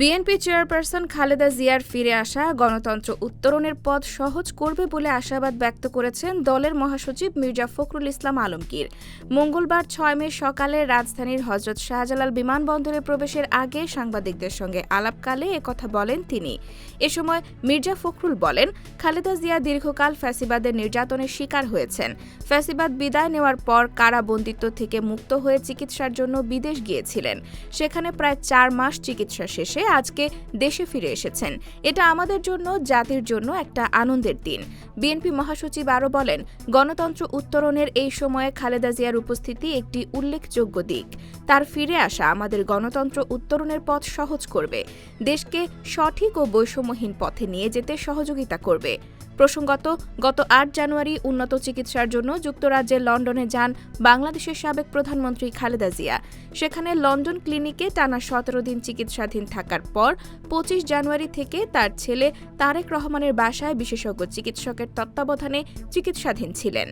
BNP chairperson Khaleda জিয়ার ফিরে আসা গণতন্ত্র উত্তরণের পথ সহজ করবে বলে আশাবাদ ব্যক্ত করেছেন দলের মহাসচিব মির্জা ফখরুল ইসলাম আলমগীর। মঙ্গলবার ছয় মে সকালে রাজধানীর হজরত শাহজালাল বিমানবন্দরে প্রবেশের আগে সাংবাদিকদের সঙ্গে আলাপকালে একথা বলেন তিনি। এ সময় মির্জা ফখরুল বলেন, খালেদা জিয়া দীর্ঘকাল ফ্যাসিবাদের নির্যাতনের শিকার হয়েছেন। ফ্যাসিবাদ বিদায় নেওয়ার পর কারাবন্দিত্ব থেকে মুক্ত হয়ে চিকিৎসার জন্য বিদেশ গিয়েছিলেন। সেখানে প্রায় চার মাস চিকিৎসা শেষে আজকে দেশে ফিরে এসেছেন। এটা আমাদের জন্য, জাতির জন্য একটা আনন্দের দিন। বিএনপি মহাসচিব আরও বলেন, গণতন্ত্র উত্তরণের এই সময়ে খালেদা জিয়ার উপস্থিতি একটি উল্লেখযোগ্য দিক। তার ফিরে আসা আমাদের গণতন্ত্র উত্তরণের পথ সহজ করবে। দেশকে সঠিক ও বৈষম্যহীন পথে নিয়ে যেতে সহযোগিতা করবে। প্রসঙ্গত, গত আট জানুয়ারি উন্নত চিকিৎসার জন্য যুক্তরাজ্যের লন্ডনে যান বাংলাদেশের সাবেক প্রধানমন্ত্রী খালেদা জিয়া। সেখানে লন্ডন ক্লিনিকে টানা সতেরো দিন চিকিৎসাধীন থাকার পর পঁচিশ জানুয়ারি থেকে তার ছেলে তারেক রহমানের বাসায় বিশেষজ্ঞ চিকিৎসকের তত্ত্বাবধানে চিকিৎসাধীন ছিলেন।